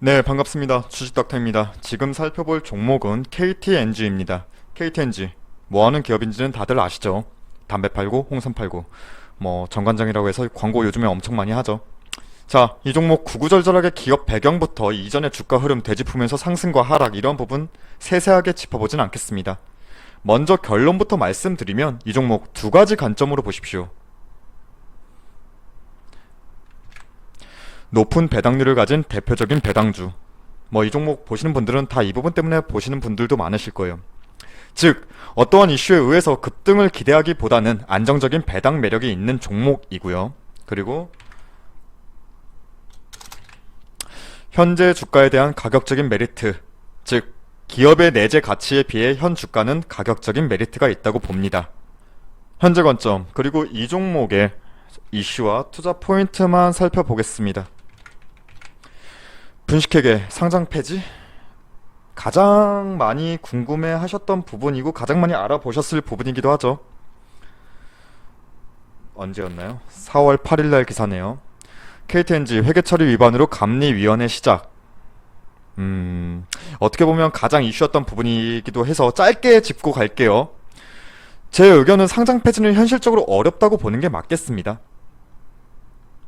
네, 반갑습니다. 주식닥터입니다. 지금 살펴볼 종목은 KTNG입니다. KTNG. 뭐 하는 기업인지는 다들 아시죠? 담배 팔고 홍삼 팔고 뭐 정관장이라고 해서 광고 요즘에 엄청 많이 하죠. 자, 이 종목 구구절절하게 기업 배경부터 이전의 주가 흐름 되짚으면서 상승과 하락 이런 부분 세세하게 짚어보진 않겠습니다. 먼저 결론부터 말씀드리면 이 종목 두 가지 관점으로 보십시오. 높은 배당률을 가진 대표적인 배당주. 뭐 이 종목 보시는 분들은 다 이 부분 때문에 보시는 분들도 많으실 거예요. 즉, 어떠한 이슈에 의해서 급등을 기대하기보다는 안정적인 배당 매력이 있는 종목이고요. 그리고 현재 주가에 대한 가격적인 메리트, 즉 기업의 내재 가치에 비해 현 주가는 가격적인 메리트가 있다고 봅니다. 현재 관점, 그리고 이 종목의 이슈와 투자 포인트만 살펴보겠습니다. 분식회계 상장 폐지 가장 많이 궁금해 하셨던 부분이고 가장 많이 알아보셨을 부분이기도 하죠. 언제였나요? 4월 8일 날 기사네요. KTNG 회계 처리 위반으로 감리위원회 시작. 음, 어떻게 보면 가장 이슈였던 부분이기도 해서 짧게 짚고 갈게요. 제 의견은 상장 폐지는 현실적으로 어렵다고 보는 게 맞겠습니다.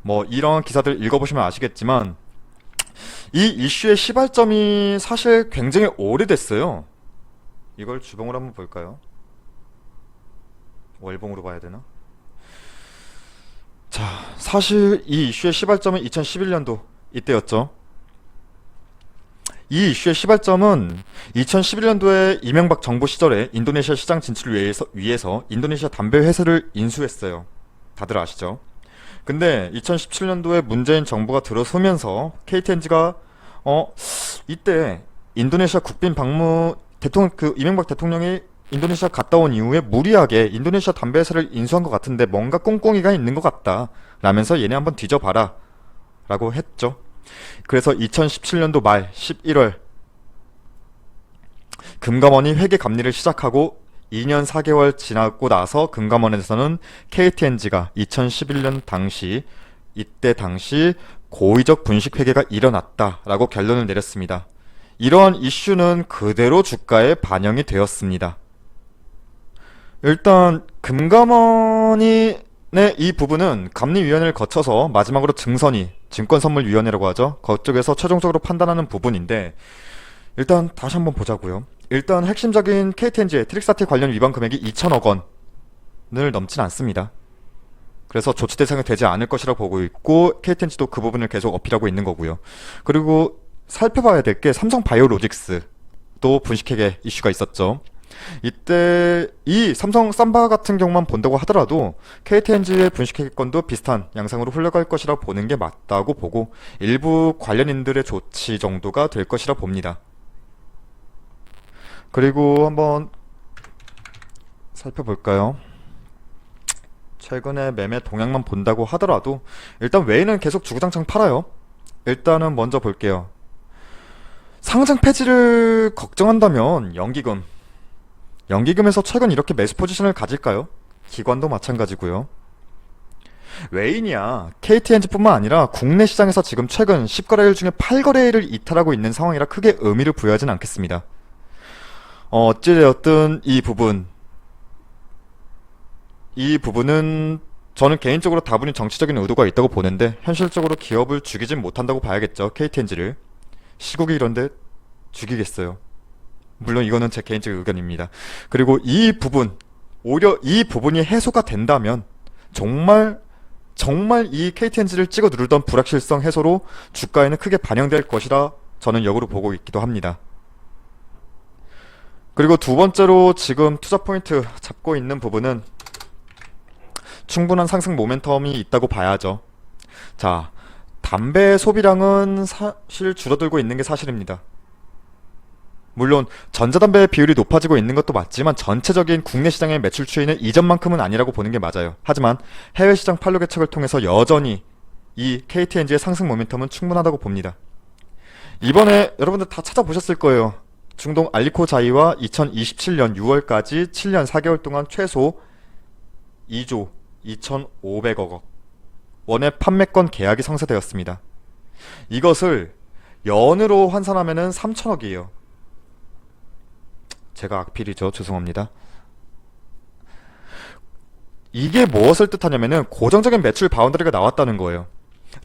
뭐 이런 기사들 읽어보시면 아시겠지만 이 이슈의 시발점이 사실 굉장히 오래됐어요. 이걸 주봉으로 한번 볼까요? 월봉으로 봐야 되나? 자, 사실 이 이슈의 시발점은 2011년도 이때였죠. 이 이슈의 시발점은 2011년도에 이명박 정부 시절에 인도네시아 시장 진출을 위해서, 위해서 인도네시아 담배 회사를 인수했어요. 다들 아시죠? 근데 2017년도에 문재인 정부가 들어서면서 KTNG가 어 이때 인도네시아 국빈 방문 대통령 그 이명박 대통령이 인도네시아 갔다 온 이후에 무리하게 인도네시아 담배 회사를 인수한 것 같은데 뭔가 꽁꽁이가 있는 것 같다 라면서 얘네 한번 뒤져봐라 라고 했죠. 그래서 2017년도 말 11월 금감원이 회계 감리를 시작하고 2년 4개월 지나고 나서 금감원에서는 KTNG가 2011년 당시 이때 당시 고의적 분식 회계가 일어났다라고 결론을 내렸습니다. 이러한 이슈는 그대로 주가에 반영이 되었습니다. 일단 금감원이 네, 이 부분은 감리위원회를 거쳐서 마지막으로 증선이 증권선물위원회라고 하죠. 그쪽에서 최종적으로 판단하는 부분인데 일단 다시 한번 보자고요. 일단 핵심적인 KTNG의 트릭사태 관련 위반 금액이 2천억 원을 넘진 않습니다. 그래서 조치 대상이 되지 않을 것이라고 보고 있고 KTNG도 그 부분을 계속 어필하고 있는 거고요. 그리고 살펴봐야 될 게 삼성 바이오로직스도 분식회계 이슈가 있었죠. 이때 이 삼성 삼바 같은 경우만 본다고 하더라도 KTNG의 분식회계권도 비슷한 양상으로 흘러갈 것이라 보는 게 맞다고 보고 일부 관련인들의 조치 정도가 될 것이라 봅니다. 그리고 한번 살펴볼까요? 최근에 매매 동향만 본다고 하더라도 일단 외에는 계속 주구장창 팔아요. 일단은 먼저 볼게요. 상장 폐지를 걱정한다면 연기금. 연기금에서 최근 이렇게 매수 포지션을 가질까요? 기관도 마찬가지고요. 외인이야 KTNG뿐만 아니라 국내 시장에서 지금 최근 10거래일 중에 8거래일을 이탈하고 있는 상황이라 크게 의미를 부여하진 않겠습니다. 어, 어찌되었든 이 부분. 이 부분은 저는 개인적으로 다분히 정치적인 의도가 있다고 보는데 현실적으로 기업을 죽이진 못한다고 봐야겠죠 KTNG를. 시국이 이런데 죽이겠어요. 물론 이거는 제 개인적 의견입니다. 그리고 이 부분 오히려 이 부분이 해소가 된다면 정말 정말 이 KTNG를 찍어 누르던 불확실성 해소로 주가에는 크게 반영될 것이라 저는 역으로 보고 있기도 합니다 그리고 두 번째로 지금 투자 포인트 잡고 있는 부분은 충분한 상승 모멘텀이 있다고 봐야죠. 자, 담배 소비량은 사실 줄어들고 있는 게 사실입니다. 물론 전자담배 비율이 높아지고 있는 것도 맞지만 전체적인 국내 시장의 매출 추이는 이전만큼은 아니라고 보는 게 맞아요. 하지만 해외 시장 판로 개척을 통해서 여전히 이 KTNG의 상승 모멘텀은 충분하다고 봅니다. 이번에 여러분들 다 찾아보셨을 거예요. 중동 알리코 자이와 2027년 6월까지 7년 4개월 동안 최소 2조 2,500억 원의 판매권 계약이 성사되었습니다. 이것을 연으로 환산하면은 3천억이에요. 제가 악필이죠. 죄송합니다. 이게 무엇을 뜻하냐면은 고정적인 매출 바운더리가 나왔다는 거예요.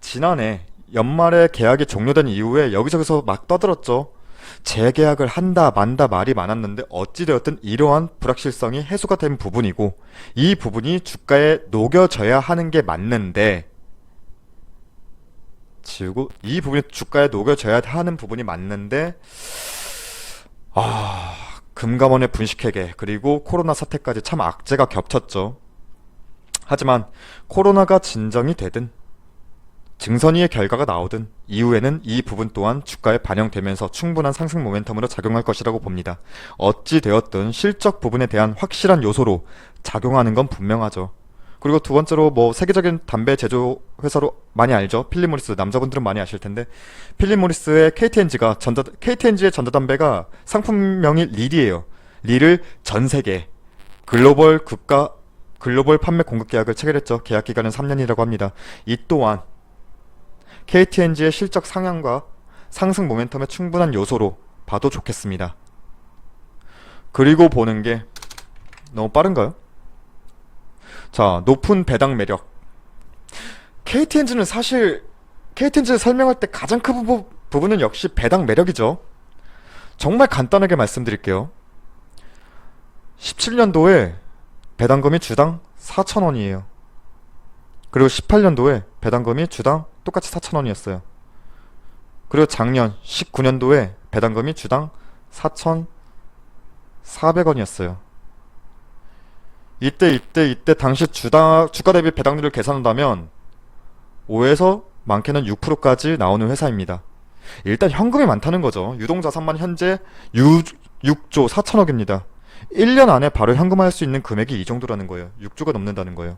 지난해 연말에 계약이 종료된 이후에 여기저기서 막 떠들었죠. 재계약을 한다 만다 말이 많았는데 어찌되었든 이러한 불확실성이 해소가 된 부분이고 이 부분이 주가에 녹여져야 하는 게 맞는데 지우고 이 부분이 주가에 녹여져야 하는 부분이 맞는데 아 금감원의 분식회계 그리고 코로나 사태까지 참 악재가 겹쳤죠. 하지만 코로나가 진정이 되든 증선이의 결과가 나오든 이후에는 이 부분 또한 주가에 반영되면서 충분한 상승 모멘텀으로 작용할 것이라고 봅니다. 어찌 되었든 실적 부분에 대한 확실한 요소로 작용하는 건 분명하죠. 그리고 두 번째로 뭐 세계적인 담배 제조 회사로 많이 알죠. 필립 모리스 남자분들은 많이 아실 텐데 필립 모리스의 KTNG가 전자 KTNG의 전자담배가 상품명이 릴이에요. 릴을 전 세계 글로벌 국가 글로벌 판매 공급 계약을 체결했죠. 계약 기간은 3년이라고 합니다. 이 또한 KTNG의 실적 상향과 상승 모멘텀의 충분한 요소로 봐도 좋겠습니다. 그리고 보는 게 너무 빠른가요? 자, 높은 배당 매력. KTNG는 사실 KTNG를 설명할 때 가장 큰 부분, 부분은 역시 배당 매력이죠. 정말 간단하게 말씀드릴게요. 17년도에 배당금이 주당 4,000원이에요. 그리고 18년도에 배당금이 주당 똑같이 4,000원이었어요. 그리고 작년 19년도에 배당금이 주당 4,400원이었어요. 이때 이때 이때 당시 주당 주가 대비 배당률을 계산한다면 5에서 많게는 6%까지 나오는 회사입니다. 일단 현금이 많다는 거죠. 유동자산만 현재 6, 6조 4천억입니다. 1년 안에 바로 현금화할 수 있는 금액이 이 정도라는 거예요. 6조가 넘는다는 거예요.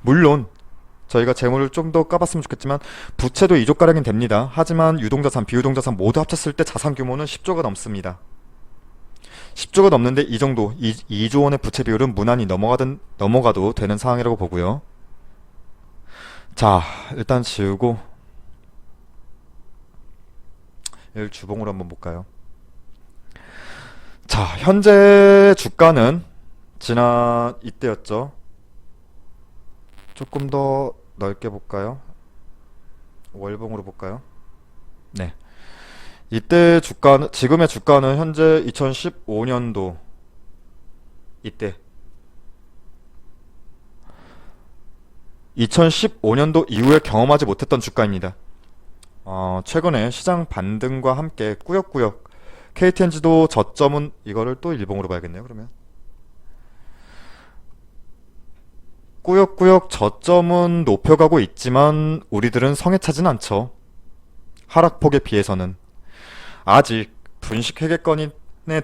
물론 저희가 재물을 좀 더 까봤으면 좋겠지만 부채도 2조가량은 됩니다. 하지만 유동자산, 비유동자산 모두 합쳤을 때 자산 규모는 10조가 넘습니다. 10조가 넘는데 이 정도 2, 2조 원의 부채 비율은 무난히 넘어가든 넘어가도 되는 상황이라고 보고요. 자, 일단 지우고 일 주봉으로 한번 볼까요? 자, 현재 주가는 지난 이때였죠. 조금 더 넓게 볼까요? 월봉으로 볼까요? 네. 이때 주가는 지금의 주가는 현재 2015년도 이때 2015년도 이후에 경험하지 못했던 주가입니다. 어, 최근에 시장 반등과 함께 꾸역꾸역 KTNG도 저점은 이거를 또 일봉으로 봐야겠네요. 그러면 꾸역꾸역 저점은 높여가고 있지만 우리들은 성에 차진 않죠. 하락폭에 비해서는 아직 분식 회계권에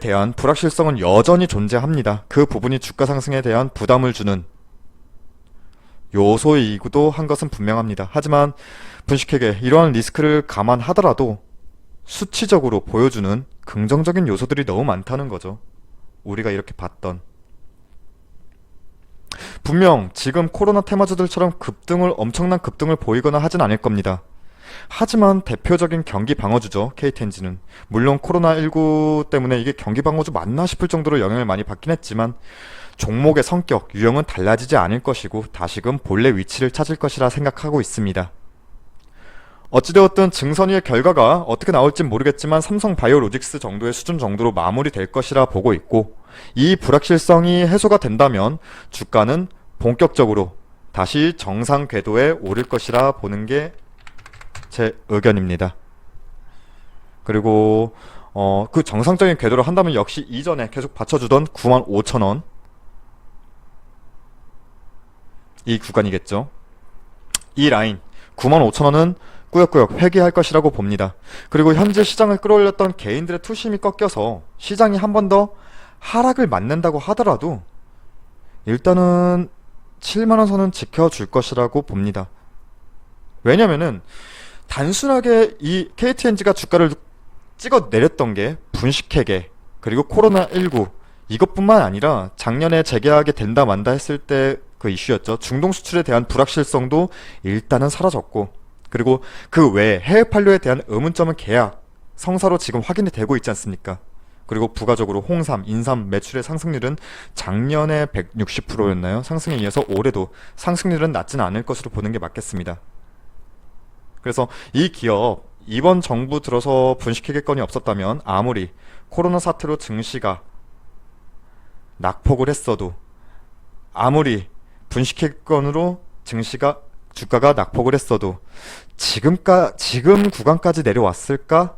대한 불확실성은 여전히 존재합니다. 그 부분이 주가 상승에 대한 부담을 주는 요소이기도 한 것은 분명합니다. 하지만 분식회계 이러한 리스크를 감안하더라도 수치적으로 보여주는 긍정적인 요소들이 너무 많다는 거죠. 우리가 이렇게 봤던. 분명 지금 코로나 테마주들처럼 급등을 엄청난 급등을 보이거나 하진 않을 겁니다. 하지만 대표적인 경기 방어주죠. KTNG는. 물론 코로나19 때문에 이게 경기 방어주 맞나 싶을 정도로 영향을 많이 받긴 했지만 종목의 성격, 유형은 달라지지 않을 것이고 다시금 본래 위치를 찾을 것이라 생각하고 있습니다. 어찌되었든 증선이의 결과가 어떻게 나올진 모르겠지만 삼성 바이오로직스 정도의 수준 정도로 마무리될 것이라 보고 있고 이 불확실성이 해소가 된다면 주가는 본격적으로 다시 정상 궤도에 오를 것이라 보는 게 제 의견입니다. 그리고 어, 그 정상적인 궤도를 한다면 역시 이전에 계속 받쳐주던 9만 5천 원이 구간이겠죠. 이 라인 9만 5천 원은 꾸역꾸역 회귀할 것이라고 봅니다. 그리고 현재 시장을 끌어올렸던 개인들의 투심이 꺾여서 시장이 한 번 더 하락을 맞는다고 하더라도 일단은 7만원 선은 지켜줄 것이라고 봅니다. 왜냐면은 단순하게 이 KTNG가 주가를 찍어 내렸던 게 분식회계 그리고 코로나19 이것뿐만 아니라 작년에 재계약이 된다 만다 했을 때 그 이슈였죠. 중동 수출에 대한 불확실성도 일단은 사라졌고 그리고 그 외에 해외 판로에 대한 의문점은 계약, 성사로 지금 확인이 되고 있지 않습니까? 그리고 부가적으로 홍삼, 인삼 매출의 상승률은 작년에 160%였나요? 상승에 이어서 올해도 상승률은 낮지는 않을 것으로 보는 게 맞겠습니다. 그래서 이 기업 이번 정부 들어서 분식회계건이 없었다면 아무리 코로나 사태로 증시가 낙폭을 했어도 아무리 분식회계건으로 증시가 주가가 낙폭을 했어도 지금까 지금 구간까지 내려왔을까?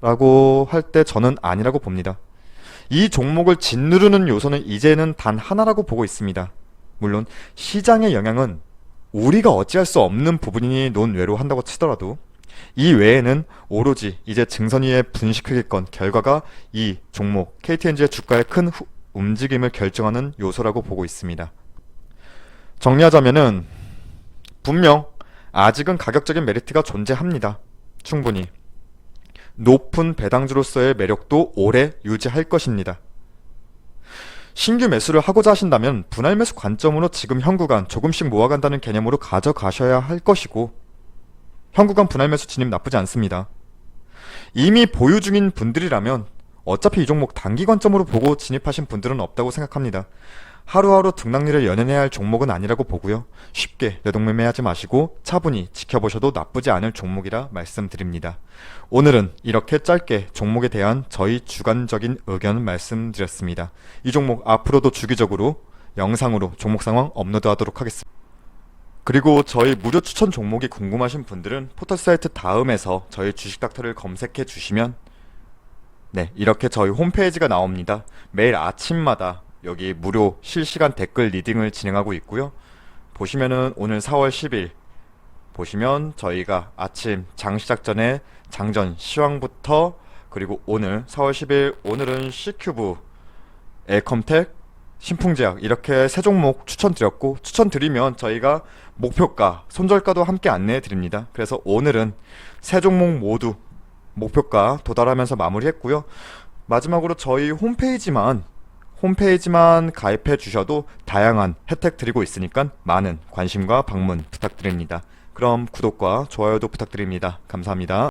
라고 할 때 저는 아니라고 봅니다. 이 종목을 짓누르는 요소는 이제는 단 하나라고 보고 있습니다. 물론 시장의 영향은 우리가 어찌할 수 없는 부분이니 논외로 한다고 치더라도 이 외에는 오로지 이제 증선 위의 분식회계권 결과가 이 종목 KTNG의 주가의 큰 후- 움직임을 결정하는 요소라고 보고 있습니다. 정리하자면은 분명 아직은 가격적인 메리트가 존재합니다. 충분히. 높은 배당주로서의 매력도 오래 유지할 것입니다. 신규 매수를 하고자 하신다면 분할 매수 관점으로 지금 현 구간 조금씩 모아간다는 개념으로 가져가셔야 할 것이고 현 구간 분할 매수 진입 나쁘지 않습니다. 이미 보유 중인 분들이라면 어차피 이 종목 단기 관점으로 보고 진입하신 분들은 없다고 생각합니다. 하루하루 등락률을 연연해야 할 종목은 아니라고 보고요. 쉽게 내동매매하지 마시고 차분히 지켜보셔도 나쁘지 않을 종목이라 말씀드립니다. 오늘은 이렇게 짧게 종목에 대한 저희 주관적인 의견 말씀드렸습니다. 이 종목 앞으로도 주기적으로 영상으로 종목 상황 업로드하도록 하겠습니다. 그리고 저희 무료 추천 종목이 궁금하신 분들은 포털 사이트 다음에서 저희 주식 닥터를 검색해 주시면 네, 이렇게 저희 홈페이지가 나옵니다. 매일 아침마다 여기 무료 실시간 댓글 리딩을 진행하고 있고요. 보시면은 오늘 4월 10일 보시면 저희가 아침 장 시작 전에 장전 시황부터 그리고 오늘 4월 10일 오늘은 C큐브 에컴텍 신풍제약 이렇게 세 종목 추천드렸고 추천드리면 저희가 목표가 손절가도 함께 안내해 드립니다. 그래서 오늘은 세 종목 모두 목표가 도달하면서 마무리했고요. 마지막으로 저희 홈페이지만 홈페이지만 가입해 주셔도 다양한 혜택 드리고 있으니까 많은 관심과 방문 부탁드립니다. 그럼 구독과 좋아요도 부탁드립니다. 감사합니다.